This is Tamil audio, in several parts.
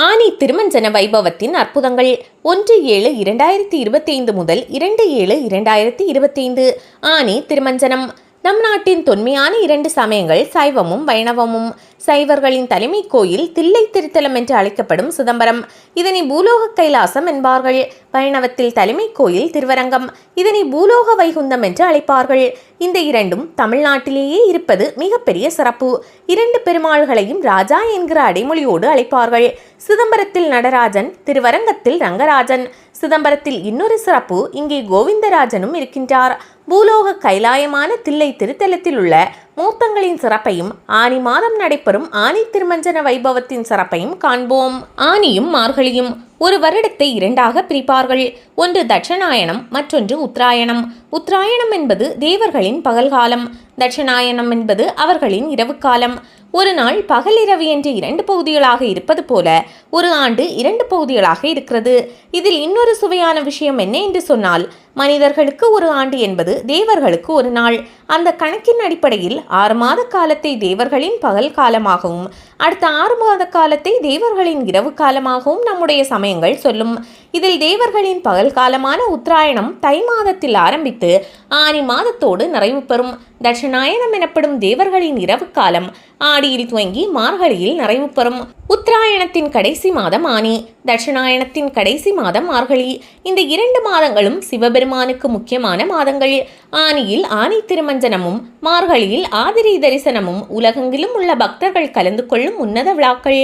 ஆனி திருமஞ்சன வைபவத்தின் அற்புதங்கள். ஒன்று ஏழு இரண்டாயிரத்தி இருபத்தைந்து முதல் இரண்டு ஏழு இரண்டாயிரத்தி இருபத்தைந்து. ஆனி திருமஞ்சனம். நம் நாட்டின் தொன்மையான இரண்டு சமயங்கள் சைவமும் வைணவமும். சைவர்களின் தலைமை கோயில் தில்லை திருத்தலம் என்று அழைக்கப்படும் சிதம்பரம். இதனை பூலோக கைலாசம் என்பார்கள். வைணவத்தில் தலைமை கோயில் திருவரங்கம். இதனை பூலோக வைகுந்தம் என்று அழைப்பார்கள். இந்த இரண்டும் தமிழ்நாட்டிலேயே இருப்பது மிகப்பெரிய சிறப்பு. இரண்டு பெருமாள்களையும் ராஜா என்கிற அடைமொழியோடு அழைப்பார்கள். சிதம்பரத்தில் நடராஜன் திருவரங்கத்தில் ரங்கராஜன். சிதம்பரத்தில் இன்னொரு சிறப்பு இங்கே கோவிந்தராஜனும் இருக்கின்றார். பூலோக கைலாயமான தில்லை திருத்தலத்தில் உள்ள மூர்த்தங்களின் சிறப்பையும் ஆனி மாதம் நடைபெறும் ஆனி திருமஞ்சன வைபவத்தின் சிறப்பையும் காண்போம். ஆனியும் மார்கழியும் ஒரு வருடத்தை இரண்டாக பிரிப்பார்கள். ஒன்று தட்சணாயனம் மற்றொன்று உத்தராயணம். உத்தராயணம் என்பது தேவர்களின் பகல்காலம். தட்சணாயனம் என்பது அவர்களின் இரவு காலம் ஒரு நாள் பகல் இரவு என்று இரண்டு பகுதிகளாக இருப்பது போல ஒரு ஆண்டு இரண்டு பகுதிகளாக இருக்கிறது. இதில் இன்னொரு சுவையான விஷயம் என்ன என்று சொன்னால் மனிதர்களுக்கு ஒரு ஆண்டு என்பது தேவர்களுக்கு ஒரு நாள். அந்த கணக்கின் அடிப்படையில் ஆறு மாத காலத்தை தேவர்களின் பகல் காலமாகவும் அடுத்த ஆறு மாத காலத்தை தேவர்களின் இரவு காலமாகவும் நம்முடைய சமயங்கள் சொல்லும். இதில் தேவர்களின் பகல் காலமான உத்தராயணம் தை மாதத்தில் ஆரம்பித்து ஆனி மாதத்தோடு நிறைவு பெறும். தட்சிணாயனம் எனப்படும் தேவர்களின் இரவு காலம் ஆடியில் துவங்கி மார்கழியில் நிறைவு பெறும். உத்தராயணத்தின் கடைசி மாதம் ஆனி தட்சிணாயணத்தின் கடைசி மாதம் மார்கழி. இந்த இரண்டு மாதங்களும் சிவபெருமானுக்கு முக்கியமான மாதங்கள். ஆனியில் ஆனி திருமஞ்சனமும் மார்கழியில் ஆதிரி தரிசனமும் உலகெங்கிலும் உள்ள பக்தர்கள் கலந்து கொள்ளும் உன்னத விழாக்கள்.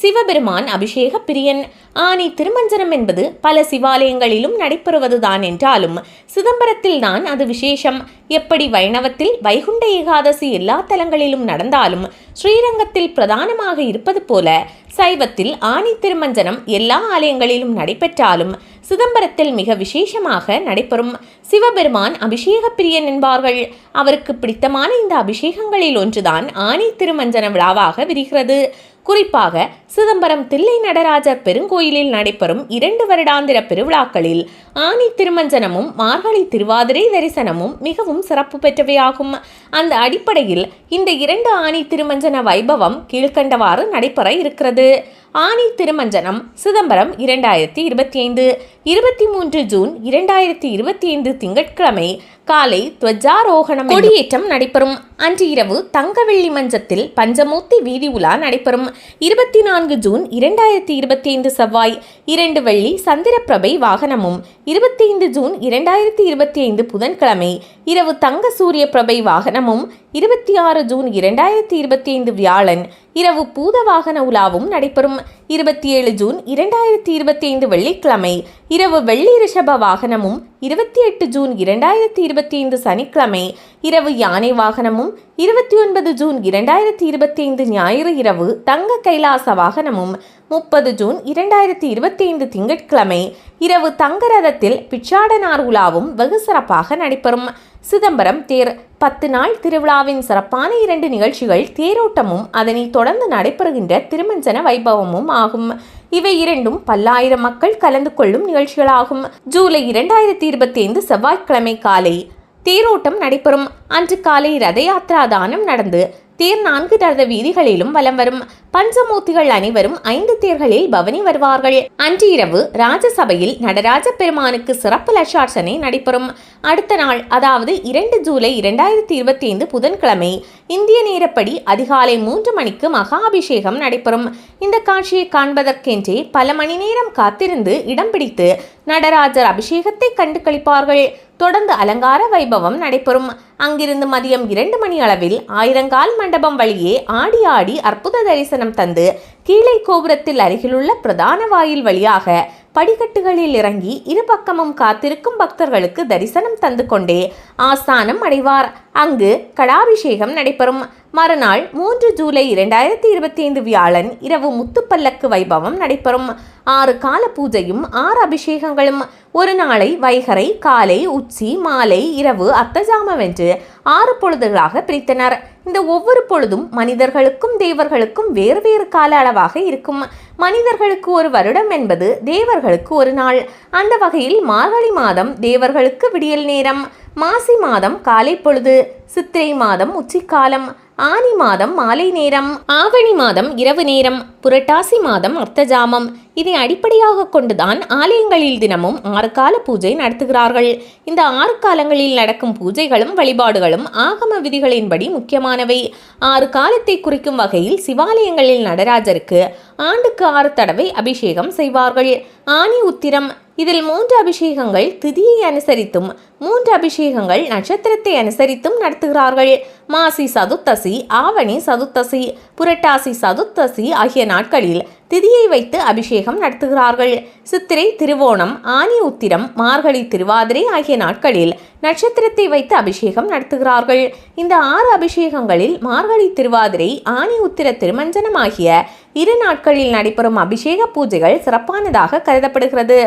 சிவபெருமான் அபிஷேக பிரியன். ஆனி திருமஞ்சனம் என்பது பல சிவாலயங்களிலும் நடைபெறுவதுதான் என்றாலும் சிதம்பரத்தில் தான் அது விசேஷம். எப்படி வைணவத்தில் வைகுண்ட ஏகாதசி எல்லா தலங்களிலும் நடந்தாலும் ஸ்ரீரங்கத்தில் பிரதானமாக இருப்பது போல சைவத்தில் ஆனி திருமஞ்சனம் எல்லா ஆலயங்களிலும் நடைபெற்றாலும் சிதம்பரத்தில் மிக விசேஷமாக நடைபெறும். சிவபெருமான் அபிஷேக பிரியன் என்பார்கள். அவருக்கு பிடித்தமான இந்த அபிஷேகங்களில் ஒன்றுதான் ஆனி திருமஞ்சன விழாவாக விரிகிறது. குறிப்பாக சிதம்பரம் தில்லை நடராஜர் பெருங்கோயிலில் நடைபெறும் இரண்டு வருடாந்திர பெருவிழாக்களில் ஆனி திருமஞ்சனமும் மார்கழி திருவாதிரை தரிசனமும் மிகவும் சிறப்பு பெற்றவையாகும். அந்த அடிப்படையில் இந்த இரண்டு ஆனி திருமஞ்சன வைபவம் கீழ்கண்டவாறு நடைபெற இருக்கிறது. ஆனி திருமஞ்சனம் சிதம்பரம் இரண்டாயிரத்தி இருபத்தி ஐந்து இருபத்தி மூன்று ஜூன் இரண்டாயிரத்தி இருபத்தி ஐந்து திங்கட்கிழமை காலை துவஜாரோகணம் கொடியேற்றம் நடைபெறும். அன்று இரவு தங்கவெள்ளி மஞ்சத்தில் பஞ்சமூர்த்தி வீதி உலா நடைபெறும். இருபத்தி நான்கு ஜூன் இரண்டாயிரத்தி இருபத்தி ஐந்து செவ்வாய் இரண்டு வெள்ளி சந்திரப்பிரபை வாகனமும் இருபத்தி ஐந்து ஜூன் இரண்டாயிரத்தி இருபத்தி ஐந்து புதன்கிழமை இரவு தங்க சூரிய பிரபை வாகனமும் இருபத்தி ஆறு ஜூன் இரண்டாயிரத்தி இருபத்தி ஐந்து வியாழன் இரவு பூத வாகன உலாவும் நடைபெறும். இருபத்தி ஏழு ஜூன் இரண்டாயிரத்தி இருபத்தி ஐந்து வெள்ளிக்கிழமை இரவு வெள்ளி ரிஷப வாகனமும் இருபத்தி எட்டு ஜூன் இரண்டாயிரத்தி இருபத்தி ஐந்து சனிக்கிழமை இரவு யானை வாகனமும் இருபத்தி ஒன்பது ஜூன் இரண்டாயிரத்தி இருபத்தி ஐந்து ஞாயிறு இரவு தங்க கைலாச வாகனமும் முப்பது ஜூன் இரண்டாயிரத்தி இருபத்தி ஐந்து திங்கட்கிழமை இரவு தங்க ரதத்தில் பிச்சாடனார் உலாவும் வெகு சிறப்பாக நடைபெறும். சிதம்பரம் தேர் பத்து நாள் திருவிழாவின் சிறப்பான இரண்டு நிகழ்ச்சிகள் தேரோட்டமும் அதனைத் தொடர்ந்து நடைபெறுகின்ற திருமஞ்சன வைபவமும் ஆகும். இவை இரண்டும் பல்லாயிரம் மக்கள் கலந்து கொள்ளும் நிகழ்ச்சிகளாகும். ஜூலை இரண்டாயிரத்தி இருபத்தி ஐந்து செவ்வாய்க்கிழமை காலை தேரோட்டம் நடைபெறும். அன்று காலை ரத யாத்ரா தானம் நடந்து தேர் நான்கு ரத வீதிகளிலும் வலம் வரும். பஞ்சமூர்த்திகள் அனைவரும் ஐந்து தேர்களில் பவனி வருவார்கள். அன்று இரவு ராஜசபையில் நடராஜ பெருமானுக்கு சிறப்பு லட்சார்ச்சனை நடைபெறும். அடுத்த நாள் அதாவது இரண்டு ஜூலை இரண்டாயிரத்தி இருபத்தி ஐந்து புதன்கிழமை இந்திய நேரப்படி அதிகாலை மூன்று மணிக்கு மகா அபிஷேகம் நடைபெறும். இந்த காட்சியை காண்பதற்கென்றே பல மணி நேரம் காத்திருந்து இடம் பிடித்து நடராஜர் அபிஷேகத்தை கண்டு கழிப்பார்கள் தொடர்ந்து அலங்கார வைபவம் நடைபெறும். அங்கிருந்து மதியம் இரண்டு மணி அளவில் ஆயிரங்கால் மண்டபம் வழியே ஆடி ஆடி அற்புத தரிசனம் தந்து கீழே கோபுரத்தில் அருகிலுள்ள பிரதான வாயில் வழியாக படிக்கட்டுகளில் இறங்கி இரு பக்கமும் காத்திருக்கும் பக்தர்களுக்கு தரிசனம் தந்து கொண்டே ஆஸ்தானம் அடைவார். அங்கு கடாபிஷேகம் நடைபெறும். மறுநாள் மூன்று ஜூலை இரண்டாயிரத்தி இருபத்தி ஐந்து வியாழன் இரவு முத்துப்பல்லக்கு வைபவம் நடைபெறும். ஆறு கால பூஜையும் ஆறு அபிஷேகங்களும். ஒரு நாளை வைகரை காலை உச்சி மாலை இரவு அத்தஜாமவென்று ஆறு பொழுதுகளாக பிரித்தனர். இந்த ஒவ்வொரு பொழுதும் மனிதர்களுக்கும் தேவர்களுக்கும் வேறு வேறு கால அளவாக இருக்கும். மனிதர்களுக்கு ஒரு வருடம் என்பது தேவர்களுக்கு ஒரு நாள். அந்த வகையில் மார்கழி மாதம் தேவர்களுக்கு விடியல் நேரம். மாசி மாதம் காலை பொழுது சித்திரை மாதம் உச்சிக்காலம். ஆனி மாதம் மாலை நேரம் ஆவணி மாதம் இரவு நேரம் புரட்டாசி மாதம் அர்த்தஜாமம் இதை அடிப்படையாக கொண்டுதான் ஆலயங்களில் தினமும் ஆறு கால பூஜை நடத்துகிறார்கள். இந்த ஆறு காலங்களில் நடக்கும் பூஜைகளும் வழிபாடுகளும் ஆகம விதிகளின்படி முக்கியமானவை. ஆறு காலத்தை குறிக்கும் வகையில் சிவாலயங்களில் நடராஜருக்கு ஆண்டுக்கு ஆறு தடவை அபிஷேகம் செய்வார்கள். ஆனி உத்திரம் இதில் மூன்று அபிஷேகங்கள் திதியை அனுசரித்தும் மூன்று அபிஷேகங்கள் நட்சத்திரத்தை அனுசரித்தும் நடத்துகிறார்கள். மாசி சதுர்த்தசி ஆவணி சதுர்த்தசி புரட்டாசி சதுர்த்தசி ஆகிய நாட்களில் திதியை வைத்து அபிஷேகம் நடத்துகிறார்கள். சித்திரை திருவோணம் ஆனி உத்திரம் மார்கழி திருவாதிரை ஆகிய நாட்களில் நட்சத்திரத்தை வைத்து அபிஷேகம் நடத்துகிறார்கள். இந்த ஆறு அபிஷேகங்களில் மார்கழி திருவாதிரை ஆனி உத்திர திருமஞ்சனம் ஆகிய இரு நாட்களில் நடைபெறும் அபிஷேக பூஜைகள் சிறப்பானதாக கருதப்படுகிறது.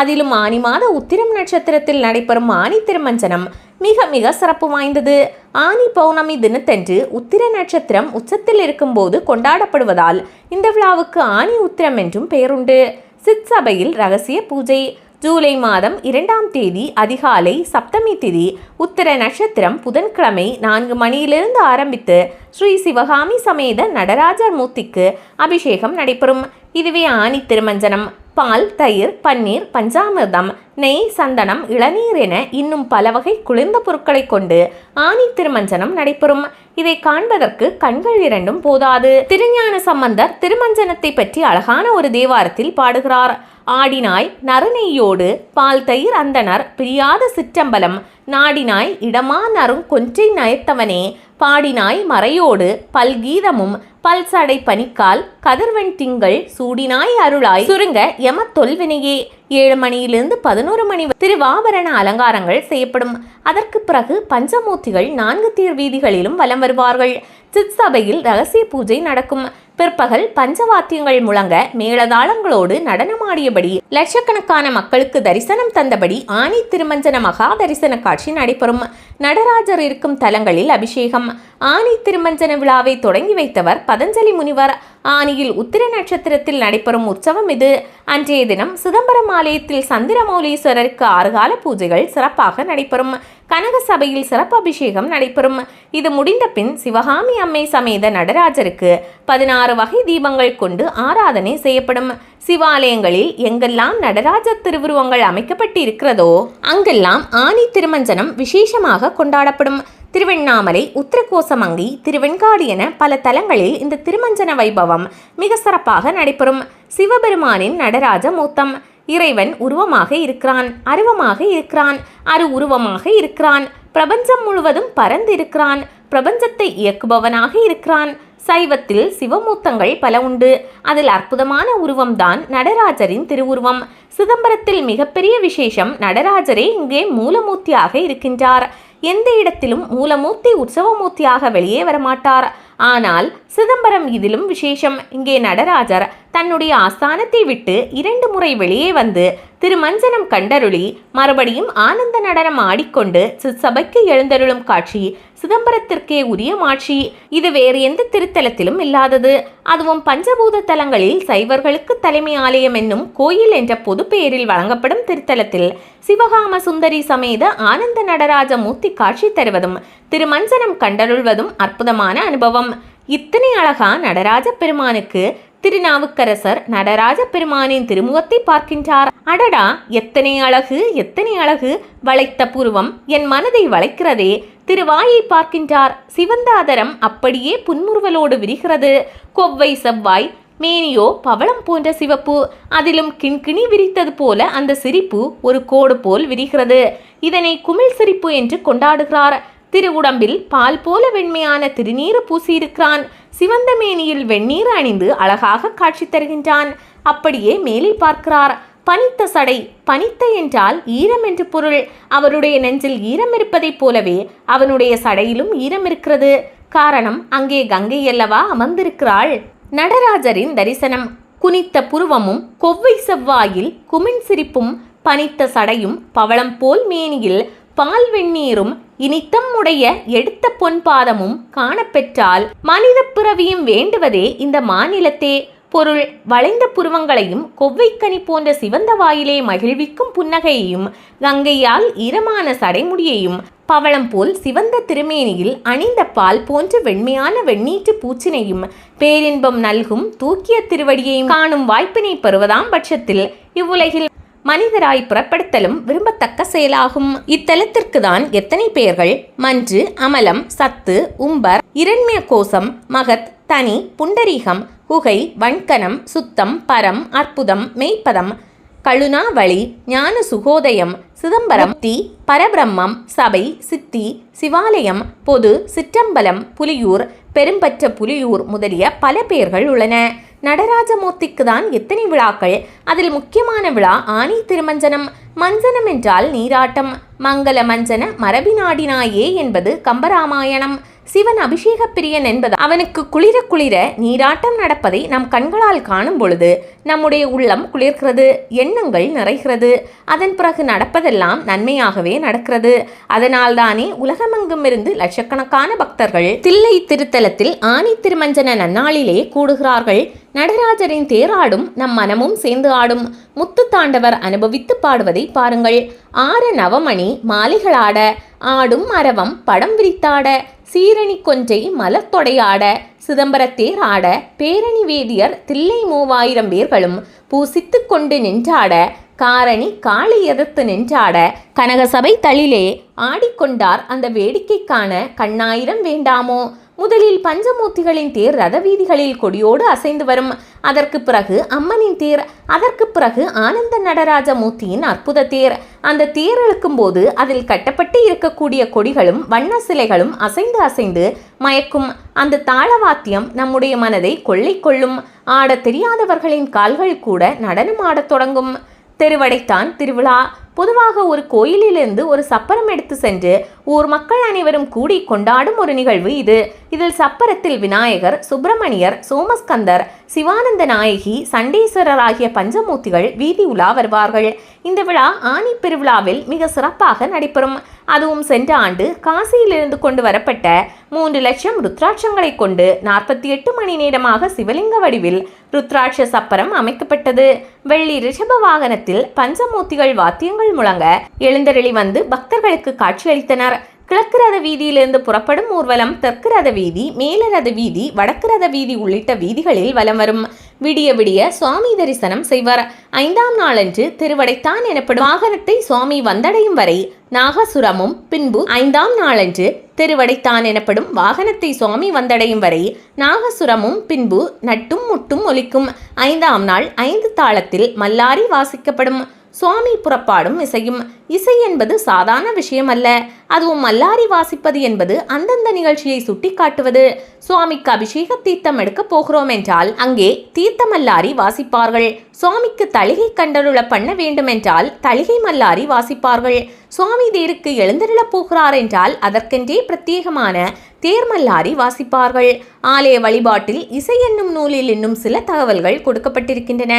அதிலும் ஆனி மாத உத்திரம் நட்சத்திரத்தில் நடைபெறும் ஆனி திருமஞ்சனம் மிக மிக சிறப்பு வாய்ந்தது. ஆனி பௌர்ணமி தினத்தன்று உத்திர நட்சத்திரம் உச்சத்தில் இருக்கும்போது கொண்டாடப்படுவதால் இந்த விழாவுக்கு ஆனி உத்திரம் என்றும் பெயருண்டு. சித் சபையில் ரகசிய பூஜை. ஜூலை மாதம் இரண்டாம் தேதி அதிகாலை சப்தமி திதி உத்திர நட்சத்திரம் புதன்கிழமை நான்கு மணியிலிருந்து ஆரம்பித்து ஸ்ரீ சிவகாமி சமேத நடராஜர் மூர்த்திக்கு அபிஷேகம் நடைபெறும். இதுவே ஆனி திருமஞ்சனம். பால் தயிர் பன்னீர் பஞ்சாமிர்தம் நெய் சந்தனம் இளநீர் என இன்னும் பல வகை குளிர்ந்த பொருட்களை கொண்டு ஆணி திருமஞ்சனம் நடைபெறும். இதை காண்பதற்கு கண்கள் இரண்டும் போதாது. திருஞான சம்பந்தர் திருமஞ்சனத்தை பற்றி அழகான ஒரு தேவாரத்தில் பாடுகிறார். ஆடினாய் நறுநெய்யோடு பால் தயிர் அந்தனர் பிரியாத சிற்றம்பலம். நாடினாய் இடமா நறும் கொன்றை நயத்தவனே. பாடினாய் மறையோடு பல்கீதமும் பல்சடை பனிக்கால் கதிர்வெண் திங்கள் சூடினாய் அருளாய். சுருங்க எம தொல்வினையே. ஏழு மணியிலிருந்து பதினோரு மணி திருவாபரண அலங்காரங்கள் செய்யப்படும். அதற்கு பிறகு பஞ்சமூர்த்திகள் நான்கு தீர் வீதிகளிலும் வலம் வருவார்கள். சித் சபையில் ரகசிய பூஜை நடக்கும். பிற்பகல் பஞ்சவாத்தியங்கள் முழங்க மேளதாளங்களோடு நடனமாடியபடி லட்சக்கணக்கான மக்களுக்கு தரிசனம் தந்தபடி ஆனி திருமஞ்சன மகா தரிசன காட்சி நடைபெறும். நடராஜர் இருக்கும் தலங்களில் அபிஷேகம். ஆனி திருமஞ்சன விழாவை தொடங்கி வைத்தவர் பதஞ்சலி முனிவர். ஆனியில் உத்திர நட்சத்திரத்தில் நடைபெறும் உற்சவம் இது. அன்றைய தினம் சிதம்பரம் ஆலயத்தில் சந்திரமௌலீஸ்வரருக்கு ஆறுகால பூஜைகள் சிறப்பாக நடைபெறும். கனக சபையில் சிறப்பு அபிஷேகம் நடைபெறும். இது முடிந்த பின் சிவகாமி அம்மை சமேத நடராஜருக்கு பதினாறு வகை தீபங்கள் கொண்டு ஆராதனை செய்யப்படும். சிவாலயங்களில் எங்கெல்லாம் நடராஜ திருவுருவங்கள் அமைக்கப்பட்டு இருக்கிறதோ அங்கெல்லாம் ஆனி திருமஞ்சனம் விசேஷமாக கொண்டாடப்படும். திருவண்ணாமலை உத்திரகோசமங்கி திருவெண்காடு என பல தலங்களில் இந்த திருமஞ்சன வைபவம் மிக சிறப்பாக நடைபெறும். சிவபெருமானின் நடராஜ மூத்தம் இறைவன் உருவமாக இருக்கிறான் அருவமாக இருக்கிறான் அரு உருவமாக இருக்கிறான். பிரபஞ்சம் முழுவதும் பரந்திருக்கிறான் பிரபஞ்சத்தை இயக்குபவனாக இருக்கிறான். சைவத்தில் சிவமூர்த்தங்கள் பல உண்டு. அதில் அற்புதமான உருவம்தான் நடராஜரின் திருவுருவம். சிதம்பரத்தில் மிகப்பெரிய விசேஷம் நடராஜரே இங்கே மூலமூர்த்தியாக இருக்கின்றார். எந்த இடத்திலும் மூலமூர்த்தி உற்சவமூர்த்தியாக வெளியே வரமாட்டார். ஆனால் சிதம்பரம் இதிலும் விசேஷம். இங்கே நடராஜர் தன்னுடைய ஆஸ்தானத்தை விட்டு இரண்டு முறை வெளியே வந்து திருமஞ்சனம் கண்டருளி மறுபடியும் ஆனந்த நடனம் ஆடிக்கொண்டு சபைக்கு எழுந்தருளும் காட்சி சிதம்பரத்திற்கே உரிய மாட்சி. இது வேறு எந்த திருத்தலத்திலும் இல்லாதது. அதுவும் பஞ்சபூத தலங்களில் சைவர்களுக்கு தலைமை ஆலயம் என்னும் கோயில் என்ற பொது பெயரில் வழங்கப்படும் திருத்தலத்தில் சிவகாம சுந்தரி சமேத ஆனந்த நடராஜ மூர்த்தி காட்சி தருவதும் திருமஞ்சனம் கண்டருள்வதும் அற்புதமான அனுபவம். இத்தனை அழகா நடராஜ பெருமானுக்கு திருநாவுக்கரசர் நடராஜ பெருமானின் திருமுகத்தை பார்க்கின்றார். அடடா எத்தனை அழகு எத்தனை அழகு. வளைத்த புருவம் என் மனதை வளைக்கிறதே. திருவாயை பார்க்கின்றார். சிவந்தாதரம் அப்படியே புன்முறுவலோடு விரிகிறது. கொவ்வை செவ்வாய் மேனியோ பவளம் போன்ற சிவப்பு. அதிலும் கிண்கிணி விரித்தது போல அந்த சிரிப்பு ஒரு கோடு போல் விரிகிறது. இதனை குமிழ் சிரிப்பு என்று கொண்டாடுகிறார். திருவுடம்பில் பால் போல வெண்மையான திருநீறு பூசியிருக்கிறான். சிவந்த மேனியில் வெந்நீர் அணிந்து அழகாக காட்சி தருகின்றான். அப்படியே மேலே பார்க்கிறார். பனித்த சடை பனித்த என்றால் ஈரம் என்று பொருள். அவருடைய நெஞ்சில் ஈரம் இருப்பதைப் போலவே அவனுடைய சடையிலும் ஈரம் இருக்கிறது. காரணம் அங்கே கங்கை அல்லவா அமர்ந்திருக்கிறாள்? நடராஜரின் தரிசனம். குனித்த புருவமும் கொவ்வை செவ்வாயில் குமின் சிரிப்பும் பனித்த சடையும் பவளம் போல் மேனியில் பால் வெந்நீரும் இனி தம்முடைய எடுத்த பொன் பாதமும் காணப்பெற்றால் மனித பிறவியும் வேண்டுவதே இந்த மாநிலத்தே. பொருள் வளைந்த புருவங்களையும் கொவ்வைக்கனி போன்ற சிவந்த வாயிலே மகிழ்விக்கும் புன்னகையையும் கங்கையால் ஈரமான சடைமுடியையும் பவளம் போல் சிவந்த திருமேனியில் அணிந்த பால் போன்ற வெண்மையான வெண்ணீற்று பூச்சினையும் பேரின்பம் நல்கும் தூக்கிய திருவடியையும் காணும் வாய்ப்பினை பெறுவதாம் பட்சத்தில் இவ்வுலகில் மனிதராய் புறப்படுத்தலும் விரும்பத்தக்க செயலாகும். இத்தலத்திற்கு தான் எத்தனை பெயர்கள்? மன்று அமலம் சத்து உம்பர் இரண்மிய கோசம் மகத் தனி புண்டரீகம் குகை வன்கனம் சுத்தம் பரம் அற்புதம் மெய்ப்பதம் கழுணாவளி ஞான சுகோதயம் சிதம்பரம் தி பரபிரம்மம் சபை சித்தி சிவாலயம் பொது சிற்றம்பலம் புலியூர் பெரும்பற்ற புலியூர் முதலிய பல பெயர்கள் உள்ளன. நடராஜமூர்த்திக்கு தான் எத்தனை விழாக்கள்? அதில் முக்கியமான விழா ஆனி திருமஞ்சனம். மஞ்சனம் என்றால் நீராட்டம். மங்கள மஞ்சன மரபினாடினாயே என்பது கம்பராமாயணம். சிவன் அபிஷேக பிரியன் என்பது அவனுக்கு குளிர குளிர நீராட்டம் நடப்பதை நம் கண்களால் காணும் பொழுது நம்முடைய உள்ளம் குளிர்கிறது எண்ணங்கள் நிறைகிறது. அதன் பிறகு நடப்பதெல்லாம் நன்மையாகவே நடக்கிறது. அதனால்தானே உலகமெங்கும் இருந்து லட்சக்கணக்கான பக்தர்கள் தில்லை திருத்தலத்தில் ஆனி திருமஞ்சன நன்னாளிலே கூடுகிறார்கள். நடராஜரின் தேராடும் நம் மனமும் சேர்ந்து ஆடும். முத்து தாண்டவர் அனுபவித்து பாடுவதை பாருங்கள். ஆறு நவமணி மாலைகளாட. ஆடும் அரவம் படம் விரித்தாட. சீரணி கொன்றை மலத்தொடையாட சிதம்பரத்தேர் ஆட பேரணி வேதியர் தில்லை மூவாயிரம் பேர்களும் பூசித்து கொண்டு நின்றாட காரணி காளி எதிர்த்து நின்றாட கனகசபை தளிலே ஆடிக்கொண்டார் அந்த வேடிக்கைக்கான கண்ணாயிரம் வேண்டாமோ? முதலில் பஞ்சமூர்த்திகளின் தேர் ரத வீதிகளில் கொடியோடு அசைந்து வரும். அதற்கு பிறகு அம்மனின் தேர் அதற்கு பிறகு ஆனந்த நடராஜ மூர்த்தியின் அற்புத தேர். அந்த தேர் இழுக்கும் போது அதில் கட்டப்பட்டு இருக்கக்கூடிய கொடிகளும் வண்ண சிலைகளும் அசைந்து அசைந்து மயக்கும். அந்த தாளவாத்தியம் நம்முடைய மனதை கொள்ளை கொள்ளும். ஆடத் தெரியாதவர்களின் கால்கள் கூட நடனம் ஆடத் தொடங்கும். தெருவடைத்தான் திருவிழா. பொதுவாக ஒரு கோயிலிலிருந்து ஒரு சப்பரம் எடுத்து சென்று ஊர் மக்கள் அனைவரும் கூடி கொண்டாடும் ஒரு நிகழ்வு இது. இதில் சப்பரத்தில் விநாயகர் சுப்பிரமணியர் சோமஸ்கந்தர் சிவானந்த நாயகி சண்டேஸ்வரர் ஆகிய பஞ்சமூர்த்திகள் வீதி உலா வருவார்கள். இந்த விழா ஆனி பெருவிழாவில் மிக சிறப்பாக நடைபெறும். அதுவும் சென்ற ஆண்டு காசியிலிருந்து கொண்டு வரப்பட்ட மூன்று லட்சம் ருத்ராட்சங்களை கொண்டு நாற்பத்தி எட்டு மணி நேரமாக சிவலிங்க வடிவில் ருத்ராட்ச சப்பரம் அமைக்கப்பட்டது. வெள்ளி ரிஷப வாகனத்தில் பஞ்சமூர்த்திகள் வாத்தியங்கள் முழங்க எழுந்தருளி வந்து பக்தர்களுக்கு காட்சியளித்தனர். கிழக்கு ரத வீதியிலிருந்து புறப்படும் ஊர்வலம் தெற்கு ரத வீதி மேல ரத வீதி வடக்கு ரத வீதி உள்ளிட்ட வீதிகளில் வலம் வரும். விடிய விடிய சுவாமி தரிசனம் செய்வார். ஐந்தாம் நாளன்று திருவடைத்தான் எனப்படும் வாகனத்தை சுவாமி வந்தடையும் வரை நாகசுரமும் பின்பு ஐந்தாம் நாளன்று திருவடைத்தான் எனப்படும் வாகனத்தை சுவாமி வந்தடையும் வரை நாகசுரமும் பின்பு நட்டும் முட்டும் ஒலிக்கும். ஐந்தாம் நாள் ஐந்து தாளத்தில் மல்லாரி வாசிக்கப்படும். சுவாமி புறப்பாடும் இசையும். இசை என்பது சாதாரண விஷயம் அல்ல அதுவும் மல்லாரி வாசிப்பது என்பது அந்தந்த நிகழ்ச்சியை சுட்டிக்காட்டுவது. சுவாமிக்கு அபிஷேக தீர்த்தம் எடுக்க போகிறோம் என்றால் அங்கே தீர்த்த மல்லாரி வாசிப்பார்கள். சுவாமிக்கு தளிகை கண்டருள பண்ண வேண்டுமென்றால் தளிகை மல்லாரி வாசிப்பார்கள். சுவாமி தேருக்கு எழுந்தருளப் போகிறார் என்றால் அதற்கென்றே பிரத்யேகமான தேர்மல்லாரி வாசிப்பார்கள். ஆலய வழிபாட்டில் இசை என்னும் நூலில் இன்னும் சில தகவல்கள் கொடுக்கப்பட்டிருக்கின்றன.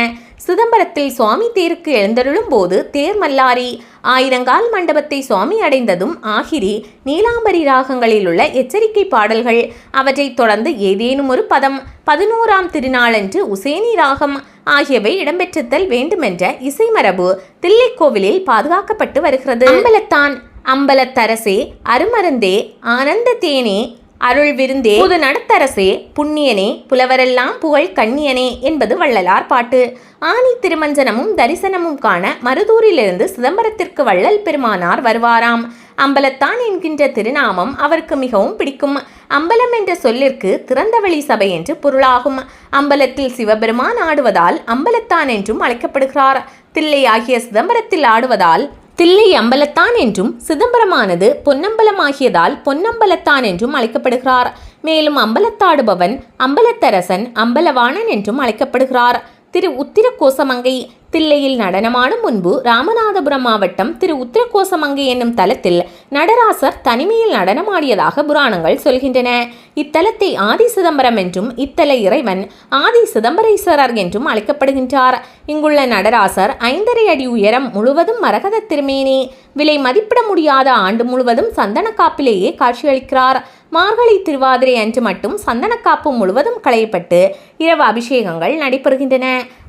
சிதம்பரத்தில் சுவாமி தேருக்கு எழுந்தருளும் போது தேர்மல்லாரி ஆயிரங்கால் மண்டபத்தை சுவாமி அடைந்ததும் ஆகிரி நீலாம்பரி ராகங்களில் உள்ள எச்சரிக்கை பாடல்கள் அவற்றைத் தொடர்ந்து ஏதேனும் ஒரு பதம் பதினோராம் திருநாளன்று உசேனி ராகம் ஆகியவை இடம்பெற்றுத்தல் வேண்டுமென்ற இசைமரபு தில்லைக்கோவிலில் பாதுகாக்கப்பட்டு வருகிறது. அம்பலத்தான் அம்பலத்தரசே அருமருந்தே ஆனந்த தேனே அருள் விருந்தே புது நடத்தரசே புண்ணியனே புலவரெல்லாம் புகழ் கண்ணியனே என்பது வள்ளலார் பாட்டு. ஆனி திருமஞ்சனமும் தரிசனமும் காண மருதூரிலிருந்து சிதம்பரத்திற்கு வள்ளல் பெருமானார் வருவாராம். அம்பலத்தான் என்கின்ற திருநாமம் அவருக்கு மிகவும் பிடிக்கும். அம்பலம் என்ற சொல்லிற்கு திறந்தவழி சபை என்று பொருளாகும். அம்பலத்தில் சிவபெருமான் ஆடுவதால் அம்பலத்தான் என்றும் அழைக்கப்படுகிறார். தில்லை ஆகிய சிதம்பரத்தில் ஆடுவதால் தில்லை அம்பலத்தான் என்றும் சிதம்பரமானது பொன்னம்பலமாகியதால் பொன்னம்பலத்தான் என்றும் அழைக்கப்படுகிறார். மேலும் அம்பலத்தாடுபவன் அம்பலத்தரசன் அம்பலவாணன் என்றும் அழைக்கப்படுகிறார். திரு உத்திர கோசமங்கை தில்லையில் நடனமாடும் முன்பு ராமநாதபுரம் மாவட்டம் திரு உத்திரகோசமங்கை என்னும் தலத்தில் நடராசர் தனிமையில் நடனமாடியதாக புராணங்கள் சொல்கின்றன. இத்தலத்தை ஆதி சிதம்பரம் என்றும் இத்தல இறைவன் ஆதி சிதம்பரேஸ்வரர் என்றும் அழைக்கப்படுகின்றார். இங்குள்ள நடராசர் ஐந்தரை அடி உயரம் முழுவதும் மரகத திருமேனி. விலை மதிப்பிட முடியாத ஆண்டு முழுவதும் சந்தன காப்பிலேயே காட்சியளிக்கிறார். மார்கழி திருவாதிரை அன்று மட்டும் சந்தனக்காப்பு முழுவதும் களையப்பட்டு இரவு அபிஷேகங்கள் நடைபெறுகின்றன.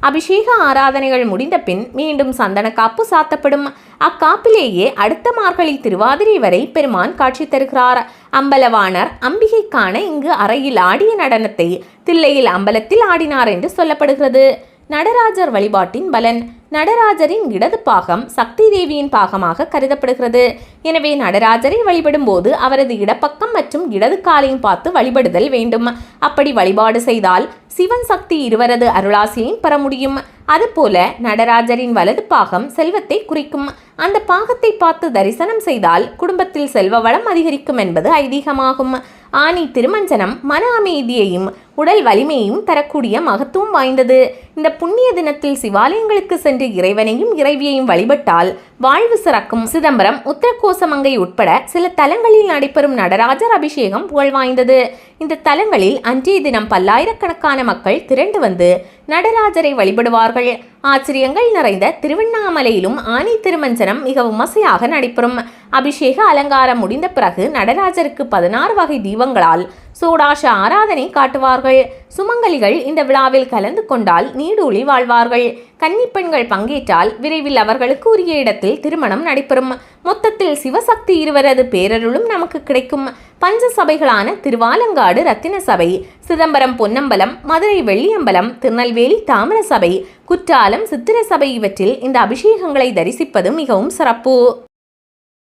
அபிஷேக ஆராதனைகள் முடிந்த பின் மீண்டும் சந்தனக்காப்பு சாத்தப்படும். அக்காப்பிலேயே அடுத்த மார்கழி திருவாதிரை வரை பெருமான் காட்சி தருகிறார். அம்பலவாணர் அம்பிகைக்கான இங்கு அறையில் ஆடிய நடனத்தை தில்லையில் அம்பலத்தில் ஆடினார் என்று சொல்லப்படுகிறது. நடராஜர் வழிபாட்டின் பலன் நடராஜரின் இடது பாகம் சக்தி தேவியின் பாகமாக கருதப்படுகிறது. எனவே நடராஜரை வழிபடும் போது அவரது இடப்பக்கம் மற்றும் இடது காலையும் பார்த்து வழிபடுதல் வேண்டும். அப்படி வழிபாடு செய்தால் சிவன் சக்தி இருவரது அருளாசியையும் பெற முடியும். அதுபோல நடராஜரின் வலது பாகம் செல்வத்தை குறிக்கும். அந்த பாகத்தை பார்த்து தரிசனம் செய்தால் குடும்பத்தில் செல்வ வளம் அதிகரிக்கும் என்பது ஐதீகமாகும். ஆனி திருமஞ்சனம் மன அமைதியையும் உடல் வலிமையையும் தரக்கூடிய மகத்துவம் வாய்ந்தது. இந்த புண்ணிய தினத்தில் சிவாலயங்களுக்கு சென்று இறைவனையும் இறைவியையும் வழிபட்டால் வாழ்வு சிறக்கும். சிதம்பரம் உத்தரகோசமங்கை உட்பட சில தலங்களில் நடைபெறும் நடராஜர் அபிஷேகம் புகழ் வாய்ந்தது. இந்த தலங்களில் அன்றைய தினம் பல்லாயிரக்கணக்கான மக்கள் திரண்டு வந்து நடராஜரை வழிபடுவார்கள். ஆச்சரியங்கள் நிறைந்த திருவண்ணாமலையிலும் ஆனி திருமஞ்சனம் மிக விமர்சையாக நடைபெறும். அபிஷேக அலங்காரம் முடிந்த பிறகு நடராஜருக்கு பதினாறு வகை தீபங்களால் சூடாஷ ஆராதனை காட்டுவார்கள். சுமங்கலிகள் இந்த விழாவில் கலந்து கொண்டால் நீடூழி வாழ்வார்கள். கன்னிப்பெண்கள் பங்கேற்றால் விரைவில் அவர்களுக்கு உரிய இடத்தில் திருமணம் நடைபெறும். மொத்தத்தில் சிவசக்தி இருவரது பேரருளும் நமக்கு கிடைக்கும். பஞ்ச சபைகளான திருவாலங்காடு ரத்தின சபை சிதம்பரம் பொன்னம்பலம் மதுரை வெள்ளியம்பலம் திருநெல்வேலி தாமிர சபை குற்றாலம் சித்திர சபை இவற்றில் இந்த அபிஷேகங்களை தரிசிப்பது மிகவும் சிறப்பு.